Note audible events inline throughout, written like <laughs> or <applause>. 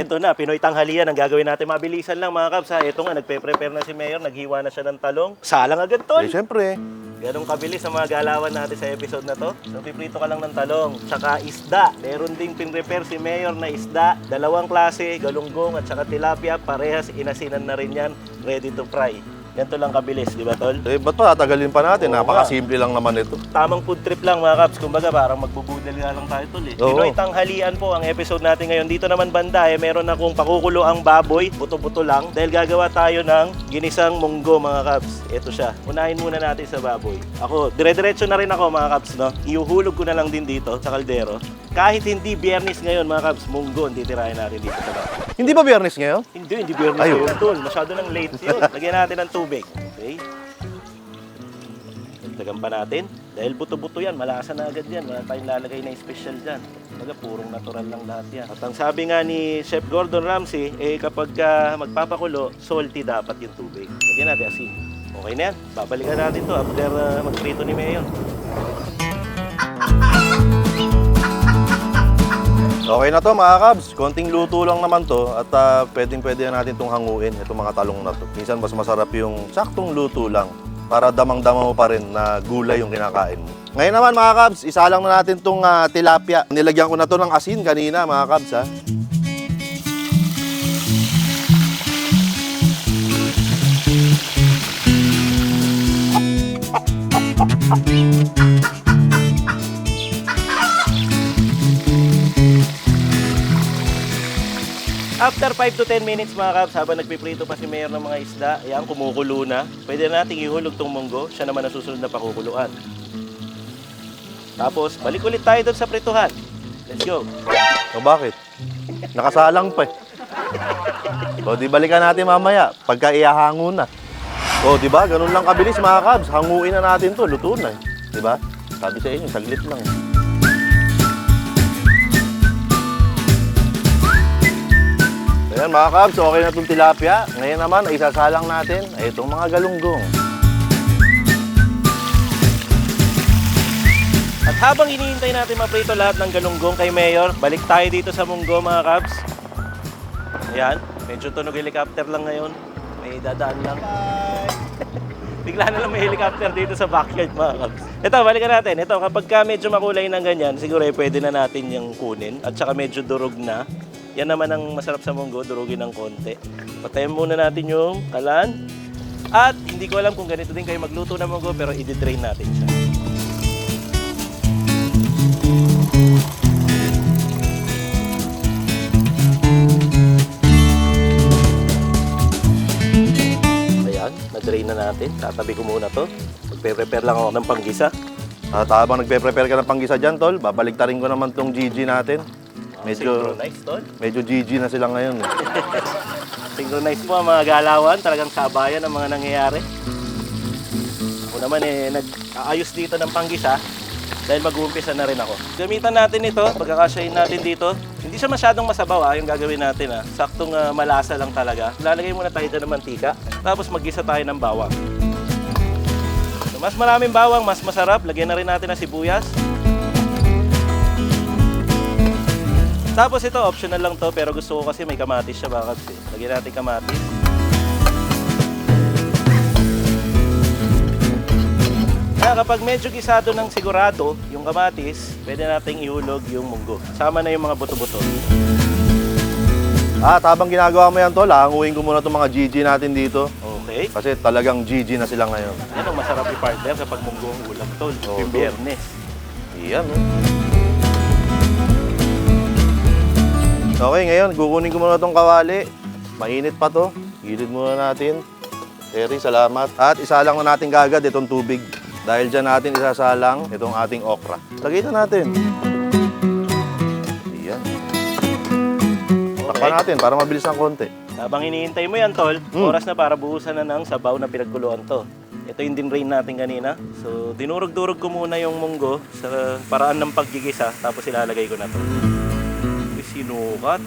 Ito na, Pinoy tanghalian ang gagawin natin. Mabilisan lang mga Kabs ha. Ito nga, nagpe-prepare na si Mayor, naghiwa na siya ng talong. Salang agad tol. Eh, syempre. Ganong kabilis ang mga galawan natin sa episode na to. So, piprito ka lang ng talong. Tsaka isda. Meron ding pinrepair si Mayor na isda. Dalawang klase, galunggong at saka tilapia. Parehas, inasinan na rin yan. Ready to fry. Ganito lang kabilis, di ba tol? Eh, ba't pa tatagalin pa natin? Oo Napakasimple lang naman ito. Tamang food trip lang mga Kabs. Kumbaga parang magbubudel nga lang tayo tol eh. Oo. Pinoy tanghalian po ang episode natin ngayon. Dito naman banda eh, meron akong pakukulo ang baboy. Buto-buto lang. Dahil gagawa tayo ng ginisang munggo mga Kabs. Ito siya. Unahin muna natin sa baboy. Ako, dire-diretso na rin ako mga Kabs no. Iuhulog ko na lang din dito sa kaldero. Kahit hindi biyernes ngayon mga Kabs, munggo ang titirahin natin dito sa baboy. Hindi ba biyernes ngayon? Hindi, hindi biyernes Ayun. ngayon tol. Masyado nang late yun. Lagyan natin ng tubig. Okay? Dagdagan pa natin. Dahil buto-buto yan, malasa na agad yan. Wala tayong lalagay na special dyan. Baga, purong natural lang lahat yan. At ang sabi nga ni Chef Gordon Ramsay, eh kapag ka magpapakulo, salty dapat yung tubig. Lagyan natin asin. Okay na yan. Babalikan natin to after uh, magprito ni Mayor. <laughs> Okay na to mga kabs. Konting luto lang naman to at uh, pwedeng pwede na natin itong hanguin, itong mga talong na to. Minsan mas masarap yung saktong luto lang para damang-dama mo pa rin na gulay yung kinakain mo. Ngayon naman mga kabs, isa lang na natin itong ah, tilapia. Nilagyan ko na to ng asin kanina mga kabs ha. <laughs> After 5 to 10 minutes mga kabs, habang nagpiprito pa si Mayor ng mga isda, ayan, kumukulo na. Pwede na nating ihulog tong munggo. Siya naman ang susunod na pakukuluan. Tapos, balik ulit tayo doon sa prituhan. Let's go. O bakit? Nakasalang pa eh. O di balikan natin mamaya pagka iahango na. O di ba? Ganun lang kabilis mga kabs. Hanguin na natin to, luto na eh. Di ba? Sabi sa inyo, saglit lang. eh. Ayan mga kabs, okay na itong tilapia. Ngayon naman, ay isasalang natin itong mga galunggong. At habang iniintay natin maprito lahat ng galunggong kay Mayor, balik tayo dito sa munggo mga kabs. Ayan, medyo tunog helicopter lang ngayon. May dadaan lang. <laughs> Bigla na lang may helicopter dito sa backyard mga kabs. Ito, balikan natin. Ito, kapag ka medyo makulay ng ganyan, siguro eh, pwede na natin yung kunin. At saka medyo durog na. Yan naman ang masarap sa munggo, durugin ng konti. Patayin muna natin yung kalan. At hindi ko alam kung ganito din kayo magluto ng munggo, pero i-drain natin siya. Ayan, na-drain na natin. Tatabi ko muna to. Magpe-prepare lang ako ng panggisa. At habang nagpe-prepare ka ng panggisa dyan, tol, babaliktarin ko naman tong GG natin. Medyo, Synchronize, tol. medyo GG na sila ngayon. Eh. <laughs> Synchronize po ang mga galawan. Talagang sabayan ang mga nangyayari. Ako naman eh, nag-aayos dito ng panggisa dahil mag-uumpisa na rin ako. Gamitan natin ito, pagkakasyahin natin dito. Hindi siya masyadong masabaw ah, yung gagawin natin ah. Saktong ah, malasa lang talaga. Lalagay muna tayo dyan ng mantika, tapos maggisa tayo ng bawang. So, mas maraming bawang, mas masarap. Lagyan na rin natin ng sibuyas. Tapos ito, optional lang to, pero gusto ko kasi may kamatis siya bakit eh. Lagyan natin kamatis. Kaya kapag medyo gisado ng sigurado yung kamatis, pwede nating ihulog yung munggo. Sama na yung mga buto-buto. At habang ginagawa mo yan, tol, hanguin ko muna itong mga GG natin dito. Okay? Kasi talagang GG na sila ngayon. Yan ang masarap i-partner kapag munggo ang ulam tol. Oo, yung tol. biyernes. Iyan, oh. Okay, ngayon, kukunin ko muna itong kawali. Mainit pa to. Gilid muna natin. Terry, salamat. At isa lang na natin gagad itong tubig. Dahil dyan natin isasalang itong ating okra. Lagay na natin. Iyan. Takpan natin para mabilis ng konti. Habang iniintay mo yan, tol, Mm. oras na para buhusan na ng sabaw na pinagkuluan to. Ito yung dinrain natin kanina. So, dinurog-durog ko muna yung munggo sa paraan ng paggigisa, tapos ilalagay ko na to. Sinukat.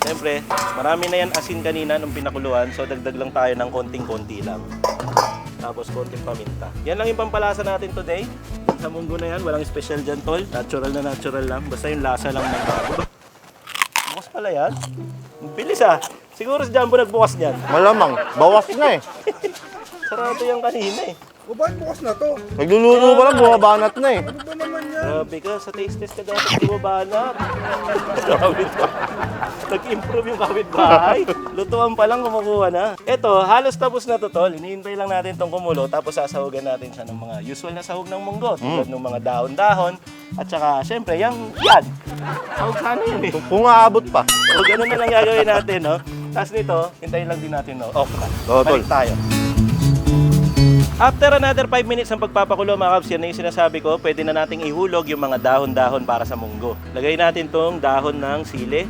Siyempre, marami na yan asin kanina nung pinakuluan, so dagdag lang tayo ng konting-konti lang. Tapos konting paminta. Yan lang yung pampalasa natin today. Sa munggo na yan, walang special dyan, tol. Natural na natural lang. Basta yung lasa lang ng bago. Bukas pala yan. Bilis ah. Siguro si Jumbo nagbukas niyan. Malamang, bawas na eh. <laughs> Sarado yan kanina eh. O bakit bukas na to? Nagluluto pa lang, bumabanat na eh. Ano ba naman yan? Grabe ka, sa taste test ka dapat bumabanat. <laughs> Grabe to. Nag-improve yung kapitbahay. Lutuan pa lang kumukuha na. Ito, halos tapos na to tol. Hinihintay lang natin tong kumulo tapos sasahugan natin siya ng mga usual na sahog ng munggo. Tulad ng mga dahon-dahon. At saka, syempre, yung yan. Sahog sana yun eh. Kung aabot pa. So, ganun na lang gagawin natin, no? Tapos nito, hintayin lang din natin, no? Okra. Oo, tol. Balik tayo. After another 5 minutes ng pagpapakulo mga kabs, yan na yung sinasabi ko, pwede na nating ihulog yung mga dahon-dahon para sa munggo. Lagay natin tong dahon ng sili.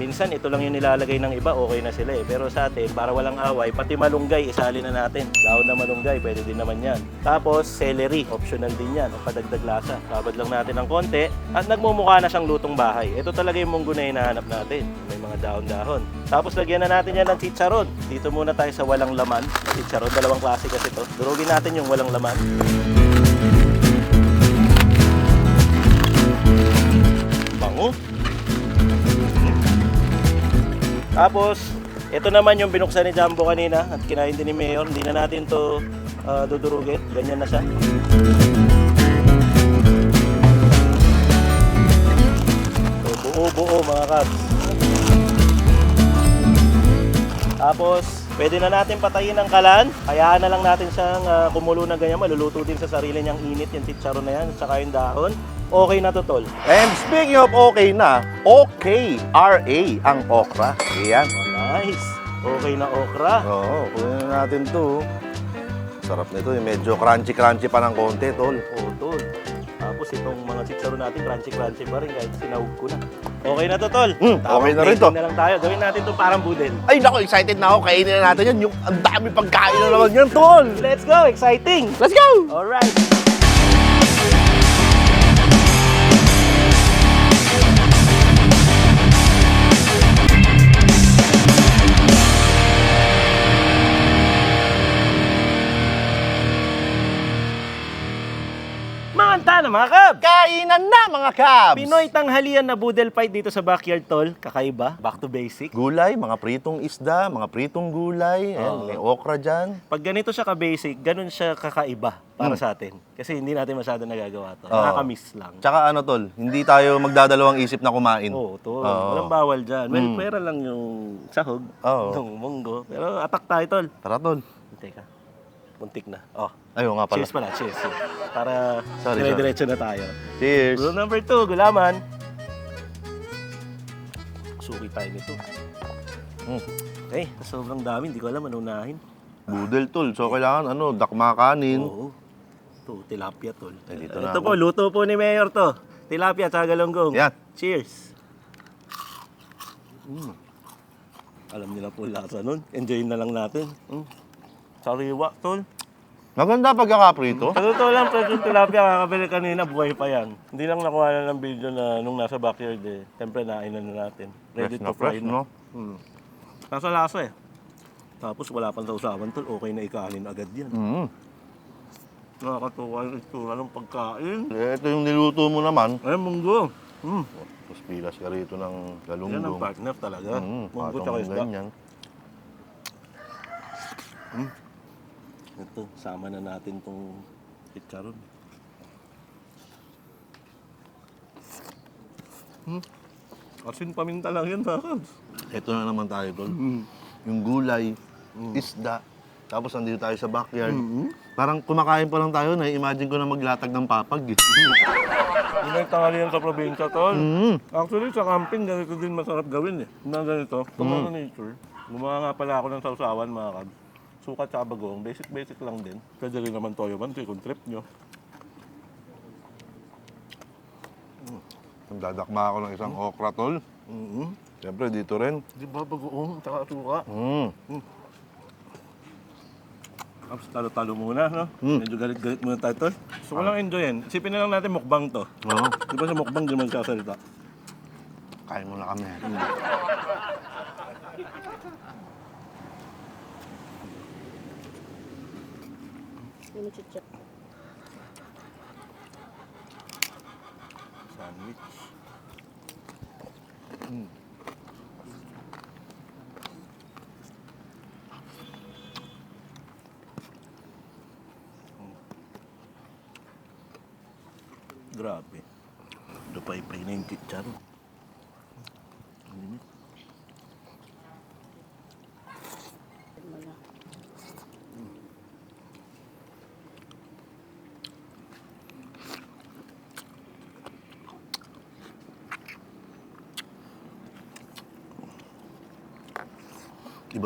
Minsan ito lang yung nilalagay ng iba, okay na sila eh. Pero sa atin, para walang away, pati malunggay, isali na natin. Dahon na malunggay, pwede din naman yan. Tapos, celery, optional din yan, o padagdag lasa. Babad lang natin ng konti, at nagmumukha na siyang lutong bahay. Ito talaga yung munggo na hinahanap natin. May mga dahon-dahon. Tapos, lagyan na natin yan ng chicharon. Dito muna tayo sa walang laman. Chicharon, dalawang klase kasi to. Durugin natin yung walang laman. Bango. Tapos, ito naman yung binuksan ni Jumbo kanina at kinain din ni Mayor. Hindi na natin to ah, dudurugin. Ganyan na siya. So, buo-buo mga kabs. Tapos, pwede na natin patayin ang kalan. Hayaan na lang natin siyang ah, kumulo na ganyan. Maluluto din sa sarili niyang init yung chicharon na yan at saka yung dahon. Okay na to, tol. And speaking of okay na, okay, R-A ang okra. Ayan. Nice. Okay na okra. Oo, kunin na natin to. Sarap nito, yung medyo crunchy-crunchy pa ng konti, tol. Oo, tol. Tapos itong mga chicharon natin, crunchy-crunchy pa rin kahit sinahog ko na. Okay na to, tol. Hmm, okay na rin to. na lang tayo. Gawin natin to parang budel. Ay, naku, excited na ako. Kainin na natin yan. Yung ang dami pagkain na naman yan, tol. Let's go! Exciting! Let's go! Alright. Kab! Kainan na, mga kabs! Pinoy tanghalian na budel fight dito sa backyard tol. Kakaiba. Back to basic. Gulay, mga pritong isda, mga pritong gulay. Ayan, Oo. may okra dyan. Pag ganito siya ka-basic, ganun siya kakaiba para sa atin. Kasi hindi natin masyado nagagawa to. Oo. Nakakamiss lang. Tsaka ano, tol, hindi tayo magdadalawang isip na kumain. Oo, to. Oo. Walang bawal dyan. Well, Mm. pera lang yung sahog. Oo. Ng munggo. Pero atak tayo, tol. Tara, tol. Teka. Muntik na. Oh. Ayaw nga pala. Cheers pala. Cheers. Para Sorry, dire-diretso na tayo. Cheers. Rule number two, gulaman. Suki tayo nito. Mm. Eh, sobrang dami. Hindi ko alam anong unahin. Budel, tol. So, kailangan, ano, dakma kanin. Oo. Ito, tilapia, tol. Eh, dito na Ito ako. po, luto po ni Mayor to. Tilapia at galonggong. Yan. Cheers. Mm. Alam nila po lasa nun. Enjoyin na lang natin. Mm. Sariwa, tol. Maganda pagkakaprito. Sa totoo lang, fresh yung tilapia, kakabili kanina, buhay pa yan. Hindi lang nakuha na ng video na nung nasa backyard eh. Siyempre, nainan na natin. Ready Fresh to na fry fresh, no? Hmm. Nasa lasa eh. Tapos wala pang sausawan tol, okay na ikanin agad yan. Mm. Nakakatuwa yung itsura ng pagkain. Eh, Ito yung niluto mo naman. Ay, munggo. Hmm. Tapos pilas ka rito ng Yan ang galunggong. partner talaga. Mm, munggo patong tsaka isda. ganyan. Ito, sama na natin tong chicharon. Hmm. Asin paminta lang yan, mga kabs. Ito na naman tayo, tol. Mm. Yung gulay, isda, tapos nandito tayo sa backyard. Mhm. Parang kumakain pa lang tayo, na-imagine ko na maglatag ng papag. Eh. <laughs> Yun ang tanghalian sa probinsya, tol. Mm. Actually, sa camping, ganito din masarap gawin eh. Na ganito, kung ano nature. Gumawa nga pala ako ng sausawan, mga kabs. Sukat sa bagong, basic-basic lang din. Pwede rin naman toyo man, kung trip nyo. Dadakma ako ng isang okra, tol. Mhm. Siyempre, dito rin. Di ba bagoong, tsaka suka? Mm. Tapos talo-talo muna, no? Mm. Medyo galit-galit muna tayo, tol. Gusto ko lang enjoyin. Isipin na lang natin mukbang to. Oo. Di ba sa mukbang di man sasalita? Kain muna kami. <laughs> Hindi mo. Sandwich. Mm. Grabe. Ito pa i-play na.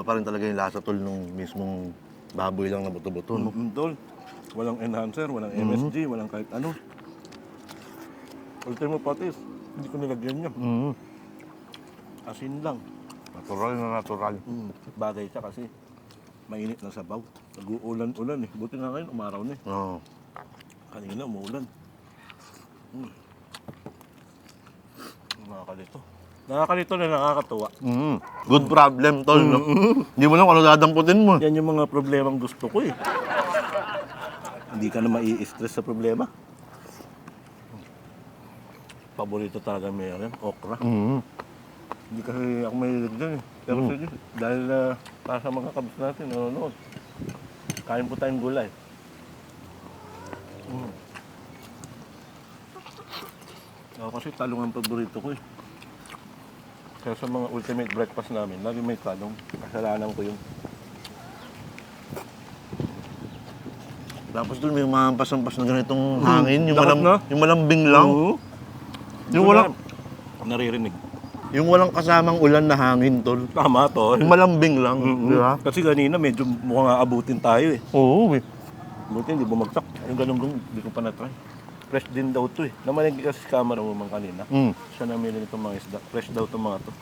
Iba pa rin talaga yung lasa tol nung mismong baboy lang na buto-buto. No? Mm, Tol, walang enhancer, walang MSG, walang kahit ano. Ultimo patis, hindi ko nilagyan niya. Mm. Asin lang. Natural na natural. Mm. Bagay siya kasi mainit na sabaw. Nag-uulan-ulan eh. Buti nga ngayon, umaraw na eh. Oo. Kanina, umuulan. Mm. Nakakalito. Nakakalito na nakakatuwa. Mm. Good problem, tol. No? Hindi mo lang kung ano dadamputin mo. Yan yung mga problemang gusto ko eh. Hindi ka na mai-stress sa problema. Paborito talaga meron, okra. Mm. Hindi kasi ako mahilig dyan eh. Pero sige, dahil uh, para sa mga kabs natin, nanonood. Kain po tayong gulay. Mm. Ako kasi talong ang paborito ko eh. Kaya sa mga ultimate breakfast namin, lagi may talong. Kasalanan ko yun. Tapos doon may mampas-ampas na ganitong hangin, yung, malam, na. yung malambing lang. Oo. Yung walang, Naririnig. yung walang kasamang ulan na hangin, tol. Tama to. Yung malambing lang, Mm-mm. di ba? Kasi kanina medyo mukhang aabutin tayo eh. Oo, eh. Buti hindi bumagsak. Yung ganun ganun, hindi ko pa na-try. Fresh din daw to eh. Namalig kasi sa camera mo man kanina. Mm. Siya namili nitong mga isda. Fresh daw itong mga to.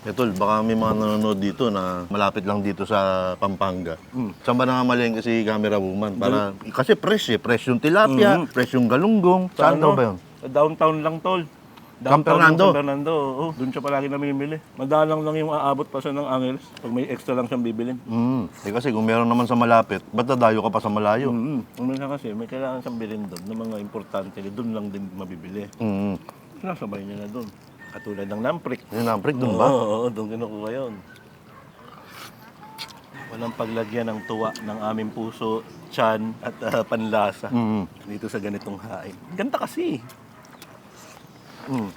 Eh, tol, baka may mga nanonood dito na malapit lang dito sa Pampanga. Mm. Saan ba nangamalengke si camera woman? Para, kasi fresh eh. Fresh yung tilapia, Mhm. fresh yung galunggong. Saan daw ba yun? Downtown lang tol. Downtown Fernando? San Fernando, oo. Doon siya palagi namimili. Madalang lang yung aabot pa siya ng Angeles. Pag may extra lang siyang bibilin. Mm. Eh kasi kung meron naman sa malapit, ba't dadayo ka pa sa malayo? Mm -hmm. Minsan kasi may kailangan siyang bilhin doon ng mga importante. Doon lang din mabibili. Mm. Sinasabay niya na doon. Katulad ng lamprik. Yun ang prick, doon ba? Oo, oo, doon kinukuha yun. Walang paglagyan ng tuwa ng aming puso, tiyan, at ah, panlasa Mm. dito sa ganitong hain. Ganda kasi. Mm.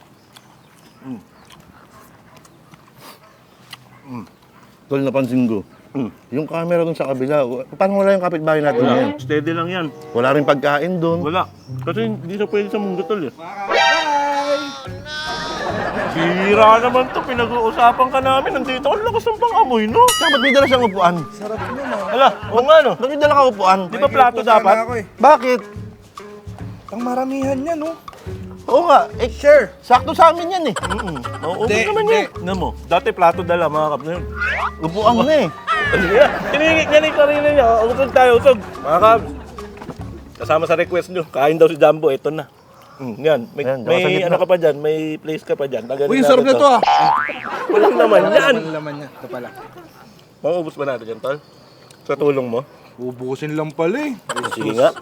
Tol, napansin ko. Mm. Yung camera doon sa kabila, paano wala yung kapitbahay natin Wala. ngayon? Steady lang yan. Wala rin pagkain doon. Wala. Kasi hindi siya pwede sa mundo tol eh. Bye! Sira naman to. Pinag-uusapan ka namin. Nandito ang lakas ng pang-amoy, no? Saan ba't may dala siyang upuan? Sarap nun ah. Hala, o nga no. Ba't may dala ka upuan? Di ba plato dapat? Ako, eh. Bakit? Pang maramihan yan, no? Oo nga, eh, Share! sakto sa amin yan eh. Mm-mm. Hindi, naman hindi. yan. Ano mo? Dati plato dala, mga kap na yun. Upuan na eh. Tiningit niya na yung sarili niya. O, Usog tayo, usog. Mga kabs. Kasama sa request nyo. Kain daw si Jumbo. Ito na. Mm, yan. May, Yan, may gitna. ano ka pa dyan. May place ka pa dyan. Tagalan Uy, sarap na to ah! Walang naman yan. Ang laman niya. Ito pala. Mauubos ba natin yan, tol? Sa tulong mo? Ubusin lang pala eh. Sige nga.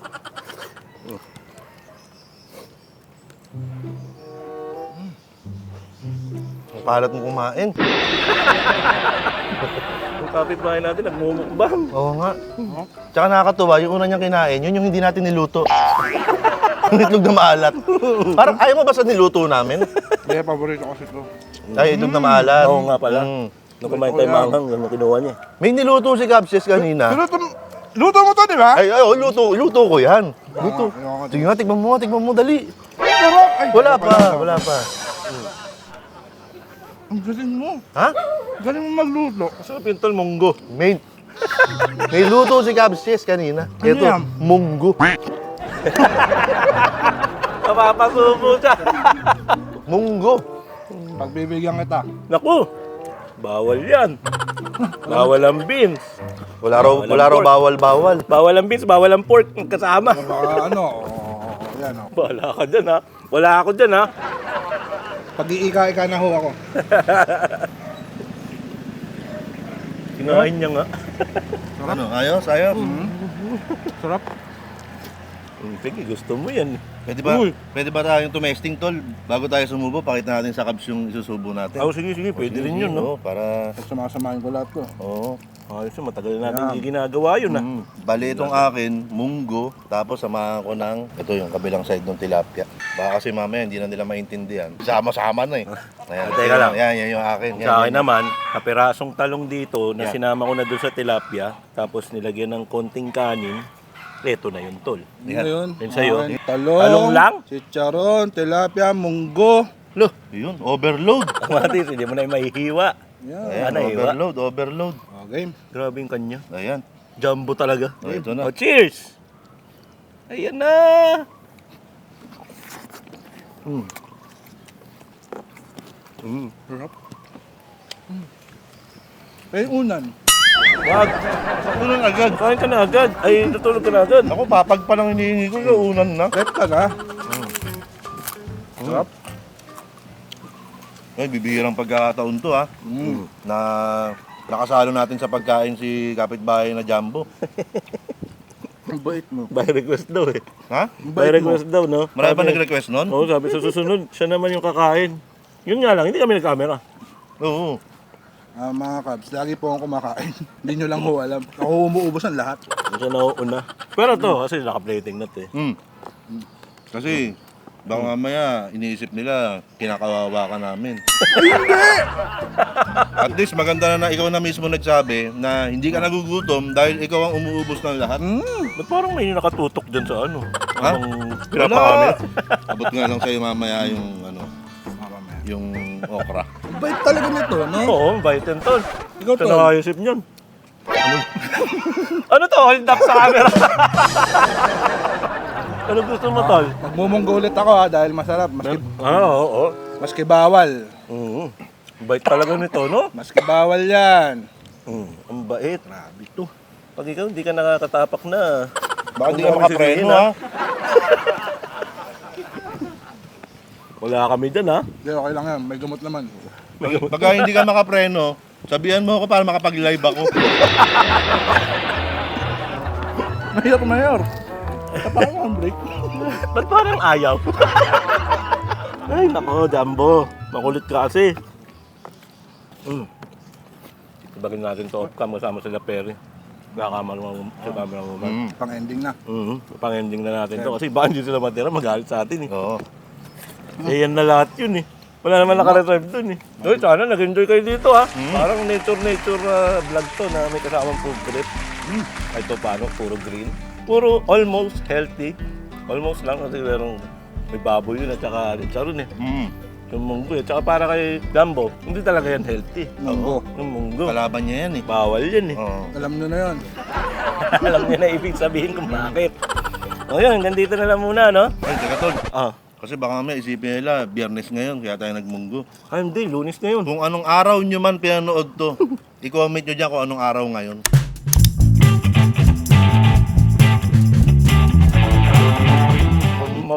Ang kalat mo kumain. <laughs> Yung kapitbahay natin, nagmumukbang. Oo nga. Tsaka nakakatuwa, yung una niyang kinain, yun yung hindi natin niluto. Yung itlog na maalat. Parang ayaw mo ba sa niluto namin? Hindi, paborito ko kasi ito. Ay, itlog na maalat. Oo nga pala. Mm. Nung kumain tayo manghang, yung kinuha niya. May niluto si Capsies kanina. Luto, luto mo to, di ba? Ay, ay, oh, luto, luto ko yan. Luto. Ayoko. Sige nga, tikman mo nga, tikman mo, dali. Sarap! Ay, Wala pa, wala pa. Ang galing mo. Ha? Galing mo magluto. Masarap yung tol, munggo. May, may luto si Capsies kanina. Ano Ito, yan? munggo. <laughs> Napapasubo siya. <laughs> Munggo. Pagbibigyan kita. Naku, bawal yan. Bawal ang beans. Wala raw, Walang wala raw pork. bawal, bawal. Bawal ang beans, bawal ang pork. Kasama. Baka ano, <laughs> oh, yan oh. Wala ka dyan ha. Wala ako dyan ha. Pag-iika-ika na ho ako. <laughs> Kinain niya nga. Ano, ayos, ayos. Sarap. Hmm, Sige, gusto mo yan. Pwede ba, Uy. pwede ba tayong tumesting, tol? Bago tayo sumubo, pakita natin sa Cubs yung isusubo natin. Oh, sige, sige. Pwede rin yun, no? Oo, para, Pag sumasamahin ko lahat to. oo. Ayos yun, matagal na natin hindi ginagawa yun ah. Mm. Bali itong akin, munggo, tapos samahan ko ng, ito yung kabilang side ng tilapia. Baka kasi mamaya hindi na nila maintindihan. Sama-sama na eh. Ayan, Ah, teka lang. Yan, yan yung akin. Yan, Sa akin yan. naman, kapirasong talong dito na Yeah. sinama ko na doon sa tilapia, tapos nilagyan ng konting kanin, leto na yun, tol. Ano yun? Yun sa'yo. Akin, Talong. Talong lang? Chicharon, tilapia, munggo. Lo, Yun, overload. <laughs> kamatis, hindi mo na yung mahihiwa. Yan. Ayan, Ano, overload, overload. Game. Grabe yung kanya. Ayan. Jumbo talaga. Oh, ito na. Oh, cheers! Ayan na! Mm. Mm. Sarap. Mm. Eh, unan. Wag! Unan agad. Kain ka na agad. Ay, natulog ka na agad. Ako, papag pa lang hinihingi ko, yung unan na. Rep ka na. Sarap. Ay, bibihirang pagkakataon to ha. Mm. Na nakasalo natin sa pagkain si kapitbahay na Jumbo. Ang bait mo. By request daw eh. Ha? Ang By bait mo. request daw, no? Marami pa Sabi- nag-request nun? Oo, sabi sa susunod, siya naman yung kakain. Yun nga lang, hindi kami nag-camera. Oo. Ah, mga kabs, lagi po akong kumakain. <laughs> Hindi nyo lang ho alam. Ako umuubos ang lahat. Siya nauuna. Pero to, kasi naka-plating na to eh. Hmm. Kasi, baka mamaya iniisip nila, kinakawawa ka namin. At least maganda na na ikaw na mismo nagsabi na hindi ka nagugutom dahil ikaw ang umuubos ng lahat. Mm. Ba't parang may nakatutok dyan sa ano? Ha? Ang pinapakami. Abot nga lang sa'yo mamaya yung ano, yung okra. Bait talaga nito, no? Oo, and tol. Ikaw, Ito tol. nakayusip niyan. Ano? <laughs> ano to? Hold up sa camera. <laughs> ano gusto mo, tol? Magmumunggo ulit ako ha, dahil masarap. Maski, Ah, oo, oo. maski bawal. Oo. Ang Bait talaga nito, no? Maski bawal yan. Mm, ang bait. Grabe to. Pag ikaw hindi ka nakakatapak na. Baka hindi ka mo makapreno sisihin, ha. Wala kami dyan, ha? Hindi, okay lang yan. May gamot naman. Pagka hindi ka makapreno, sabihan mo ako para makapag-live ako. <laughs> Mayor, mayor. Tapakan mo ang break. <laughs> Ba't parang ayaw? <laughs> Ay, nako, Jumbo. Makulit ka kasi. Mm. Ibagin natin to off cam kasama sila Perry. Kakamara mo sa camera mo. Mm. Pang-ending na. Mm. Pang-ending na natin to. Kasi baka hindi sila matira, magalit sa atin eh. Oo. Eh, yan na lahat yun eh. Wala naman naka-reserve dun eh. Uy, sana nag-enjoy kayo dito ha. Parang nature-nature uh, vlog to na may kasamang food trip. Mm. Ito paano, puro green. Puro almost healthy. Almost lang kasi merong may baboy yun at saka charon eh. Mm. Yung munggo eh. Tsaka para kay Jumbo, hindi talaga yan healthy. Munggo. Yung munggo. Kalaban niya yan eh. Bawal yan eh. Oo. Alam nyo na yun. <laughs> Alam niya na ibig sabihin kung bakit. O yun, hanggang dito na lang muna, no? Ay, teka tol. Ah, Kasi baka mamaya isipin nila, biyernes ngayon, kaya tayo nagmunggo. ah hindi, lunis na yun. Kung anong araw nyo man pinanood to, <laughs> i-comment nyo dyan kung anong araw ngayon.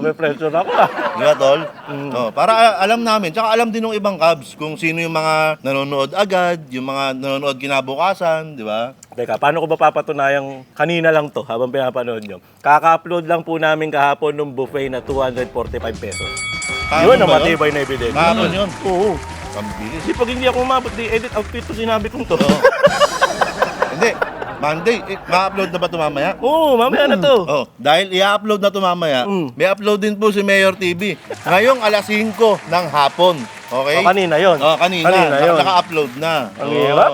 Mape-pressure ako ah. Di ba, tol? Oh, para alam namin, tsaka alam din ng ibang Cubs kung sino yung mga nanonood agad, yung mga nanonood kinabukasan, di ba? Teka, paano ko ba papatunayang kanina lang to habang pinapanood nyo? Kaka-upload lang po namin kahapon ng buffet na 245 pesos. Kahapon yun ang ba matibay na ebidensya. Kahapon yun. Oo. Ang bilis. Kasi pag hindi ako umabot, di edit outfit to sinabi kong to. <laughs> Hindi, Monday, eh, ma-upload na ba ito mamaya? Oo, mamaya na to. Oh, dahil i-upload na ito mamaya, Mm. may upload din po si Mayor TV. Ngayong alas 5 ng hapon. Okay? O, kanina yun. Oh, kanina. Kanina yun. Naka-upload na. Ang Oo. hirap.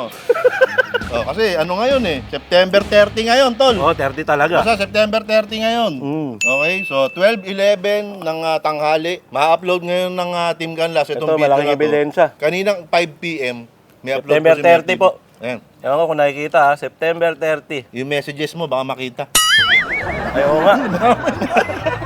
oh, kasi ano ngayon eh, September 30 ngayon, tol. Oo, 30 talaga. Basta September 30 ngayon. Mm. Okay, so 12-11 ng ah, tanghali, ma-upload ngayon ng uh, Team Canlas itong Ito, video malaking na to. ebidensya. Kaninang 5 p.m. may upload September po si Mayor 30 TV. po. Ayan. Ewan ko kung nakikita ha, September 30. Yung messages mo, baka makita. Ay, oo nga. <laughs>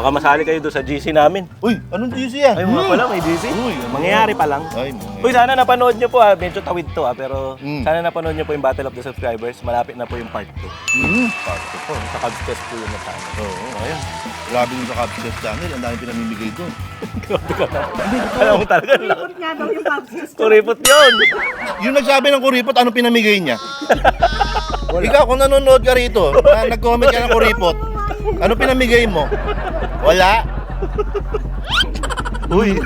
Baka masali kayo doon sa GC namin. Uy, anong GC yan? Ay, mga pala, may GC. Uy, Mangyayari pa lang. Ay, Uy, sana napanood nyo po ha. Medyo tawid to ha. Pero Mm. sana napanood nyo po yung Battle of the Subscribers. Malapit na po yung part 2. Mm. Parte po. Sa Cubs Test po yung natama. Oo. Ayun. Grabe yung sa Cubs Channel, ang dami pinamimigay doon. <laughs> Grabe ka na. Alam mo talaga. Kuripot nga daw yung pagsis. Kuripot yun. Yung nagsabi ng kuripot, ano pinamigay niya? <laughs> Ikaw, kung nanonood ka rito, na nag-comment ka ng kuripot, ano pinamigay mo? Wala? Uy.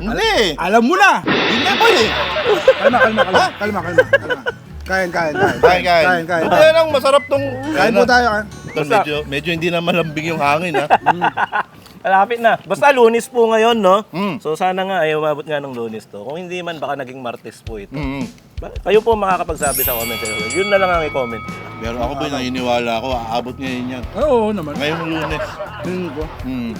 Hindi. Alam mo na! Hindi pa eh. Kalma, kalma, kalma. Kalma, kalma, kalma. Kain, kain, kain. Kain, kain. Kain, kain. Buti lang, masarap tong... Kain po tayo, kain. Tol, medyo, medyo hindi na malambing yung hangin, ha? Malapit na. Basta lunis po ngayon, no? Mm. So sana nga ay umabot nga ng lunis to. Kung hindi man, baka naging martes po ito. Mm. Kayo po makakapagsabi sa comment section. Yun na lang ang i-comment. Pero ako ba naniniwala ako, aabot ngayon yan. Oo naman. Ngayong lunes. Yun po. Mm.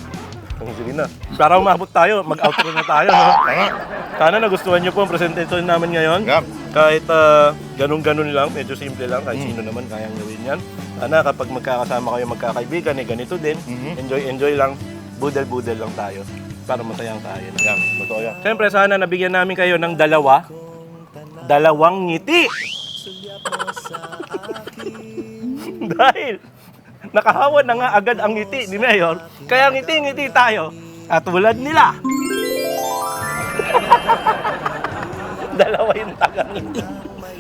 Oh, sige na. Para umabot tayo, mag-outro na tayo, no? Tama. Sana nagustuhan niyo po ang presentation namin ngayon. Yup. Kahit ah, ganun-ganun lang, medyo simple lang, kahit sino naman kayang gawin yan. Sana kapag magkakasama kayo magkakaibigan, eh ganito din. Mhm. Enjoy, enjoy lang. Budel-budel lang tayo. Para masayang tayo. No? Yan, totoo yan. Siyempre, sana nabigyan namin kayo ng dalawa. Dalawang ngiti. Dahil nakahawa na nga agad ang ngiti ni Mayor. Kaya ngiti-ngiti tayo. At tulad nila. <laughs> Dalawa yung taga-ngiti.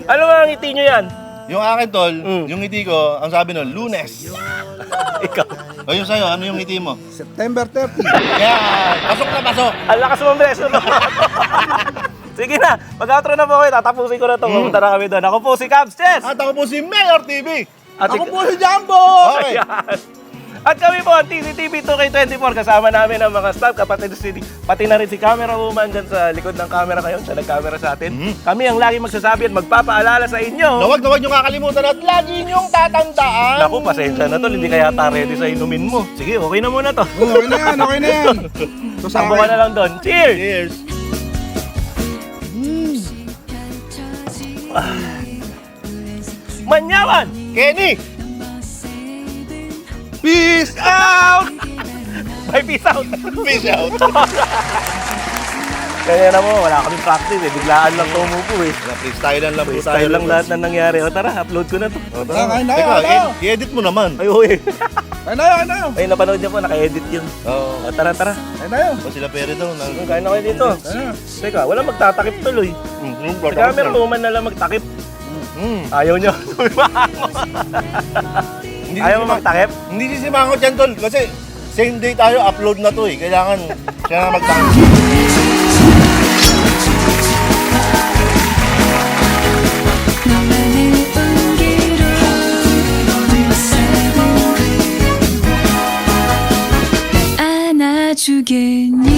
Ano mga ngiti nyo yan? Yung akin, tol, Mm. yung ngiti ko, ang sabi nun, lunes. <laughs> Ikaw. O yung sa'yo, ano yung ngiti mo? September 30. Yan! Pasok na pasok! Ang lakas mo beso no? <laughs> Sige na, mag-outro na po kayo. Tatapusin ko na ito. Pumunta na kami doon. Ako po si Cabs Chess. At ako po si Mayor TV! At Ako ik- po si Jumbo! Okay! Ayan. At kami po ang TCTV 2K24 kasama namin ang mga staff, kapatid si pati na rin si camera woman dyan sa likod ng camera ngayon, siya nag-camera sa atin. Mhm. Kami ang lagi magsasabi at magpapaalala sa inyo. Na huwag na huwag niyong kakalimutan at lagi niyong tatandaan! Naku, pasensya na tol, hindi kaya ta ready sa inumin mo. Sige, okay na muna to. Oo, Okay na yan, okay na yan. <laughs> Ito sa Sampo ka na lang doon. Cheers! Cheers! Manyaman! Kenny! Peace out! <laughs> Bye, peace out! Peace out! <laughs> Kaya na mo, wala kaming practice eh. Biglaan lang tumupo eh. Freestyle lang lang po tayo. Style lang lahat na nangyari. O tara, upload ko na to. O, Kain tara. na, Ikaw, kain na. ed- i-edit mo naman. Ay, uy. Kain na yun, kain na yun. Ay, napanood niyo po, naka-edit yun. Oo. O, tara, tara. Kain na yun. O sila pere daw. Na, Ang kain na kayo dito. Na. Teka, wala magtatakip tuloy. mm, Sa camera, woman na lang magtakip. Mm. Ayaw niyo. <laughs> Hindi Ayaw mo magtakip? Hindi si Simangot yan, tol. Kasi same day tayo, upload na to eh. Kailangan siya na magtanggi. <laughs> 주겠니?